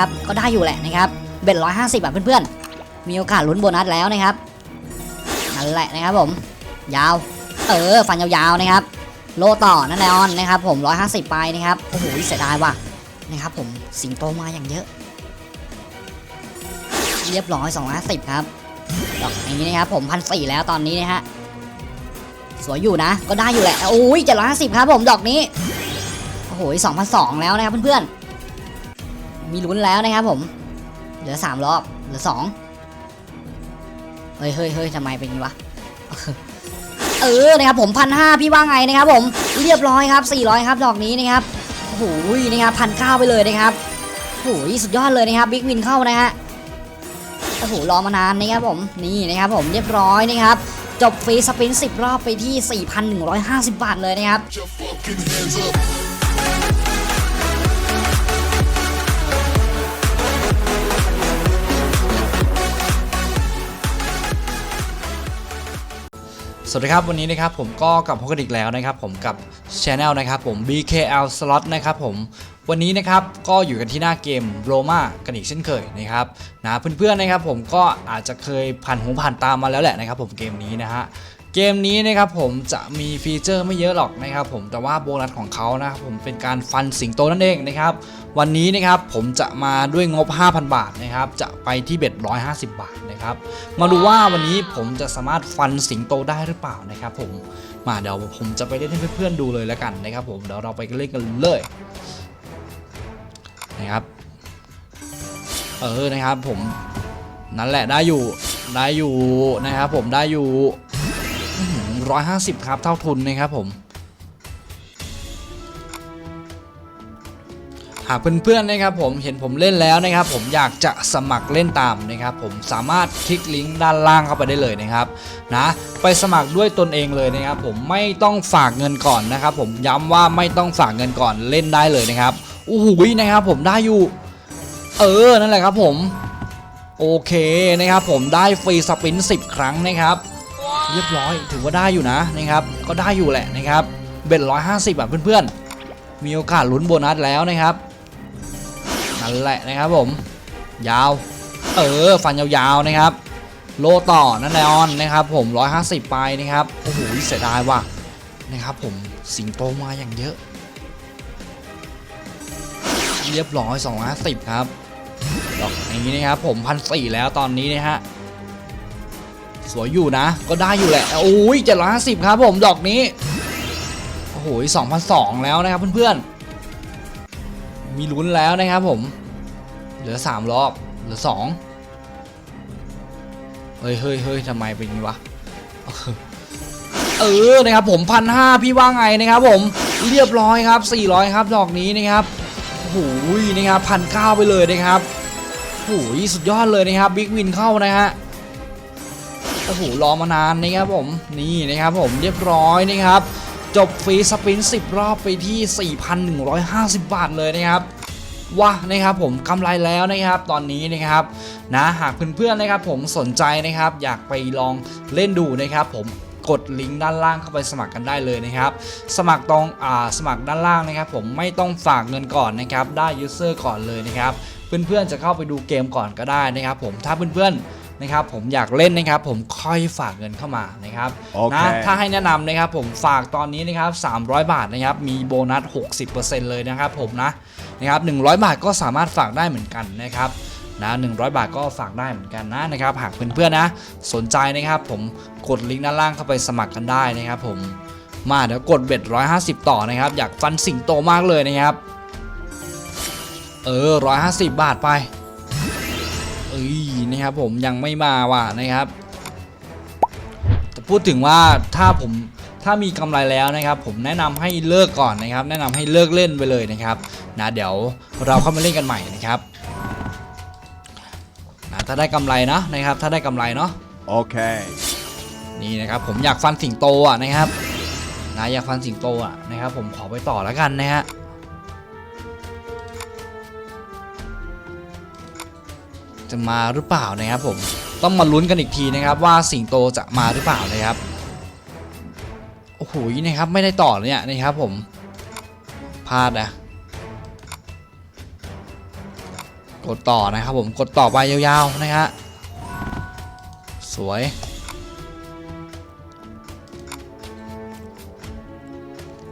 ครับก็ได้อยู่แหละนะครับเบ็ดร้อยห้าสิบอะเพื่อนๆ มีโอกาสลุ้นโบนัสแล้วนะครับนั่นแหละนะครับผม ยาว เออฟันยาวๆนะครับ โลต่อนั่นแน่นอนนะครับ ผมร้อยห้าสิบไปนะครับโอ้โหเสียดายว่ะนะครับ ผมสิงโตมาอย่างเยอะ เรียบร้อยสองห้าสิบครับดอกนี้นะครับผมพันสี่แล้วตอนนี้นะฮะสวยอยู่นะ ก็ได้อยู่แหละโอ้ยเจ็ดร้อยห้าสิบครับผมดอกนี้โอ้โหสองพันสองแล้วนะครับเพื่อนๆ มีลุ้นแล้วนะครับผม เหลือสามรอบ เหลือสองเฮ้ยเฮ้ยเฮ้ยทำไมเป็นอย่างนี้วะ เออ นะครับผมพันห้าพี่ว่าไงนะครับผม เรียบร้อยครับสี่ร้อยครับ ดอกนี้นะครับ โอ้โห นะครับพันเก้าไปเลยนะครับ โอ้โห สุดยอดเลยนะครับ บิ๊กวินเข้านะฮะ โอ้โห รอมานานนะครับผม นี่นะครับผม เรียบร้อยนะครับจบฟรีสปิน10 รอบไปที่ 4,150 บาทเลยนะครับ สวัสดีครับวันนี้นะครับผมก็กลับพบกันอีกแล้วนะครับผมกับช anel นะครับผม BKL Slot นะครับผม วันนี้นะครับก็อยู่กันที่หน้าเกมโรมากันอีกเช่นเคยนะครับนะเพื่อนๆนะครับผมก็อาจจะเคยผ่านหูผ่านตามมาแล้วแหละนะครับผมเกมนี้นะฮะเกมนี้นะครับผมจะมีฟีเจอร์ไม่เยอะหรอกนะครับผมแต่ว่าโบนัสของเขานะครับผมเป็นการฟันสิงโตนั่นเองนะครับวันนี้นะครับผมจะมาด้วยงบ 5,000 บาทนะครับจะไปที่เบ็ด150 บาทนะครับมาดูว่าวันนี้ผมจะสามารถฟันสิงโตได้หรือเปล่านะครับผมมาเดี๋ยวผมจะไปเล่นให้เพื่อนๆดูเลยแล้วกันนะครับผมเดี๋ยวเราไปเล่นกันเลย นะครับ เออนะครับผมนั่นแหละได้อยู่ได้อยู่นะครับผมได้อยู่ร้อยห้าสิบครับเท่าทุนนะครับผม หากเพื่อนๆนะครับผมเห็นผมเล่นแล้วนะครับ ผมอยากจะสมัครเล่นตามนะครับผมสามารถคลิกลิงก์ด้านล่างเข้าไปได้เลยนะครับนะไปสมัครด้วยตนเองเลยนะครับ ผมไม่ต้องฝากเงินก่อนนะครับ ผมย้ำว่าไม่ต้องฝากเงินก่อนเล่นได้เลยนะครับอู้หูยนะครับ ผมได้อยู่ เออนั่นแหละครับผมโอเคนะครับ ผมได้ฟรีสปิน10 ครั้งนะครับเรียบร้อยถือว่าได้อยู่นะนะครับ ก็ได้อยู่แหละนะครับเบ็ดร้อยห้าสิบอะเพื่อนๆมีโอกาสลุ้นโบนัสแล้วนะครับ นั่นแหละนะครับผม ยาว เออ ฟันยาวๆนะครับ โลต่อนั่นแน่นอนนะครับผม 150 ไปนะครับ โอ้โห เสียดายว่ะนะครับผม สิงโตมาอย่างเยอะ เรียบร้อย 250 ครับ ดอกนี้นะครับผมพันสี่แล้วตอนนี้นะฮะ สวยอยู่นะ ก็ได้อยู่แหละ โอ้ย750 ครับผม ดอกนี้ โอ้โห2,200แล้วนะครับเพื่อนๆ มีลุ้นแล้วนะครับผม เหลือ 3 รอบ เหลือ 2 เฮ้ยเฮ้ยเฮ้ยทำไมเป็นอย่างนี้วะ เออ นะครับผมพันห้าพี่ว่าไงนะครับผม เรียบร้อยครับ 400 ครับดอกนี้นะครับโอ้โหนะครับพันเก้าไปเลยนะครับโอ้โหสุดยอดเลยนะครับบิ๊กวินเข้านะฮะโอ้โหรอมานานนะครับผม นี่นะครับผมเรียบร้อยนะครับ จบฟรีสปิน 10 รอบไปที่ 4,150 บาทเลยนะครับว้านะครับผมกำไรแล้วนะครับตอนนี้นะครับนะหากเพื่อนๆนะครับผมสนใจนะครับ อยากไปลองเล่นดูนะครับผมกดลิงก์ด้านล่างเข้าไปสมัครกันได้เลยนะครับ สมัครตรงอ่าสมัครด้านล่างนะครับ ผมไม่ต้องฝากเงินก่อนนะครับได้ยูเซอร์ก่อนเลยนะครับ เพื่อนๆจะเข้าไปดูเกมก่อนก็ได้นะครับ ผมถ้าเพื่อนๆ นะครับผมอยากเล่นนะครับผมค่อยฝากเงินเข้ามานะครับโอเคนะถ้าให้แนะนำนะครับผมฝากตอนนี้นะครับ300 บาทนะครับมีโบนัส 60%เลยนะครับผมนะนะครับ100 บาทก็สามารถฝากได้เหมือนกันนะครับนะ100 บาทก็ฝากได้เหมือนกันนะนะครับหากเพื่อนๆนะสนใจนะครับผมกดลิงก์ด้านล่างเข้าไปสมัครกันได้นะครับผมมาเดี๋ยวกดเบ็ด150 ต่อนะครับ อยากฟันสิงโตมากเลยนะครับ เออ 150 บาทไป เอ้ยนะครับผมยังไม่มาว่ะนะครับแต่พูดถึงว่าถ้าผมถ้ามีกำไรแล้วนะครับ ผมแนะนำให้เลิกก่อนนะครับ แนะนำให้เลิกเล่นไปเลยนะครับนะเดี๋ยวเราเข้ามาเล่นกันใหม่นะครับนะถ้าได้กำไรนะนะครับ ถ้าได้กำไรเนาะ Okay. นี่นะครับผมอยากฟันสิงโตอะนะครับนะอยากฟันสิงโตอะนะครับ ผมขอไปต่อแล้วกันนะฮะ จะมาหรือเปล่านะครับผมต้องมาลุ้นกันอีกทีนะครับว่าสิงโตจะมาหรือเปล่านะครับโอ้โหนะครับไม่ได้ต่อเลยเนี่ยนะครับผมพลาดนะกดต่อนะครับผมกดต่อไปยาวๆนะฮะสวย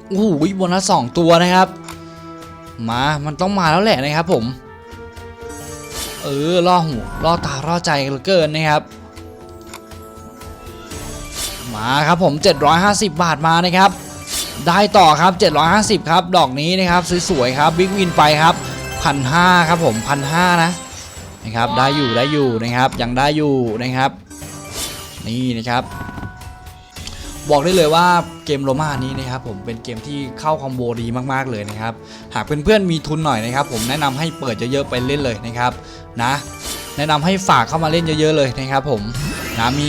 โอ้โหโบนัสสองตัวนะครับ มา มันต้องมาแล้วแหละนะครับผม เออล่อหูล่อตาล่อใจเหลือเกินนะครับ มาครับผม 750 บาทมานะครับ ได้ต่อครับ 750 ครับ ดอกนี้นะครับสวยๆครับบิ๊กวินไปครับพันห้าครับผมพันห้านะนะครับได้อยู่ได้อยู่นะครับยังได้อยู่นะครับ นี่นะครับ บอกได้เลยว่าเกมโรมานี้นะครับผมเป็นเกมที่เข้าคอมโบดีมากๆเลยนะครับ หากเพื่อนๆมีทุนหน่อยนะครับ ผมแนะนำให้เปิดเยอะๆไปเล่นเลยนะครับนะแนะนำให้ฝากเข้ามาเล่นเยอะๆเลยนะครับผมนะมี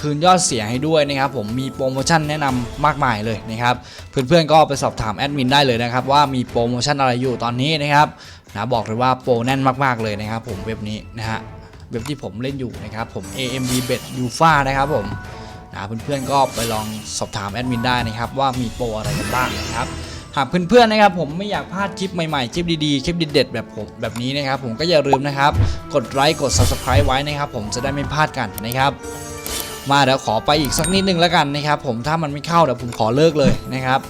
คืนยอดเสียให้ด้วยนะครับ ผมมีโปรโมชั่นแนะนำมากมายเลยนะครับเพื่อนๆก็ไปสอบถามแอดมินได้เลยนะครับว่ามีโปรโมชั่นอะไรอยู่ตอนนี้นะครับนะบอกเลยว่าโปรแน่นมากๆเลยนะครับ ผมเว็บนี้นะฮะเว็บที่ผมเล่นอยู่นะครับผม AMB Bet UFA นะครับผม นะเพื่อนๆก็ไปลองสอบถามแอดมินได้นะครับว่ามีโปรอะไรกันบ้างนะครับหากเพื่อนๆนะครับผมไม่อยากพลาดคลิปใหม่ๆคลิปดีๆคลิปเด็ดๆแบบผมแบบนี้นะครับผมก็อย่าลืมนะครับกดไลค์กด subscribe ไว้นะครับผมจะได้ไม่พลาดกันนะครับมาเดี๋ยวขอไปอีกสักนิดนึงแล้วกันนะครับผมถ้ามันไม่เข้าเดี๋ยวผมขอเลิกเลยนะครับ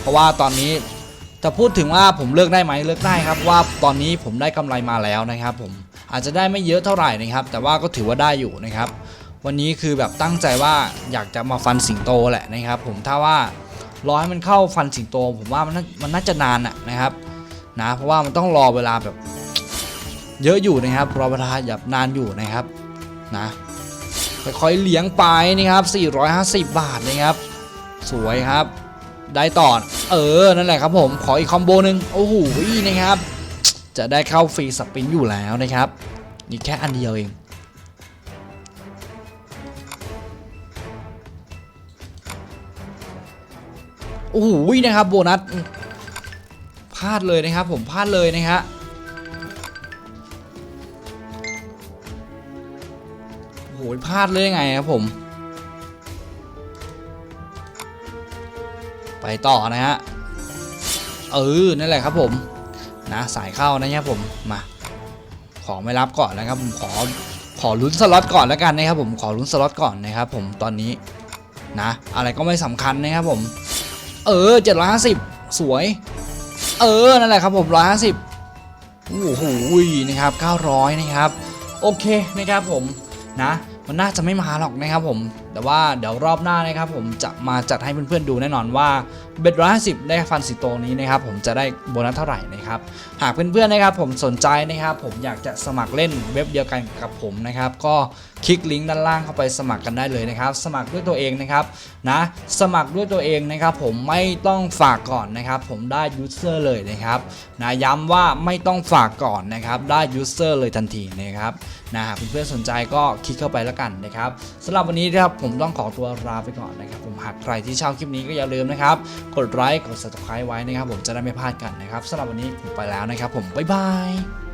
เพราะว่าตอนนี้จะพูดถึงว่าผมเลิกได้ไหมเลิกได้ครับว่าตอนนี้ผมได้กำไรมาแล้วนะครับ ผมอาจจะได้ไม่เยอะเท่าไหร่นะครับ แต่ว่าก็ถือว่าได้อยู่นะครับ วันนี้คือแบบตั้งใจว่าอยากจะมาฟันสิงโตแหละนะครับ ผมถ้าว่ารอให้มันเข้าฟันสิงโต ผมว่ามันน่ามันน่าจะนานอะนะครับนะเพราะว่ามันต้องรอเวลาแบบ เยอะอยู่นะครับรอเวลาแบบนานอยู่นะครับนะค่อยๆเลี้ยงไปนะครับ 450 บาทนะครับ สวยครับ ได้ต่อเออนั่นแหละครับผมขออีกคอมโบหนึ่งโอ้โหนะครับ จะได้เข้าฟรีสปินอยู่แล้วนะครับนี่แค่อันเดียวเอง โอ้โหนะครับโบนัสพลาดเลยนะครับ ผมพลาดเลยนะฮะโอ้โหพลาดเลยยังไงครับผม ไปต่อนะฮะเออนั่นแหละครับผมนะสายเข้านะครับผมมาขอไม่รับก่อนนะครับผมขอขอลุ้นสล็อตก่อนแล้วกันนะครับผมขอลุ้นสล็อตก่อนนะครับผมตอนนี้นะ อะไรก็ไม่สำคัญนะครับผม เออเจ็ดร้อยห้าสิบสวย เออ นั่นแหละครับผมร้อยห้าสิบโอ้โหนะครับเก้าร้อยนะครับ โอเคนะครับผมนะมันน่าจะไม่มาหรอกนะครับผม แต่ว่าเดี๋ยวรอบหน้านะครับผมจะมาจัดให้เพื่อนๆดูแน่นอนว่า เบ็ดร้อยห้าสิบได้ฟันสิโตนี้นะครับผมจะได้โบนัสเท่าไหร่นะครับหากเพื่อนๆนะครับผมสนใจนะครับผมอยากจะสมัครเล่นเว็บเดียวกันกับผมนะครับก็คลิกลิงก์ด้านล่างเข้าไปสมัครกันได้เลยนะครับ สมัครด้วยตัวเองนะครับนะสมัครด้วยตัวเองนะครับผมไม่ต้องฝากก่อนนะครับผมได้ยูเซอร์เลยนะครับนะย้ำว่าไม่ต้องฝากก่อนนะครับได้ยูเซอร์เลยทันทีนะครับนะหากเพื่อนๆสนใจก็คลิกเข้าไปแล้วกันนะครับสำหรับวันนี้นะครับผมต้องขอตัวลาไปก่อนนะครับ ผมหากใครที่ชอบคลิปนี้ก็อย่าลืมนะครับกดไลค์กด subscribe ไว้นะครับผมจะได้ไม่พลาดกันนะครับสำหรับวันนี้ผมไปแล้วนะครับผมบ๊ายบาย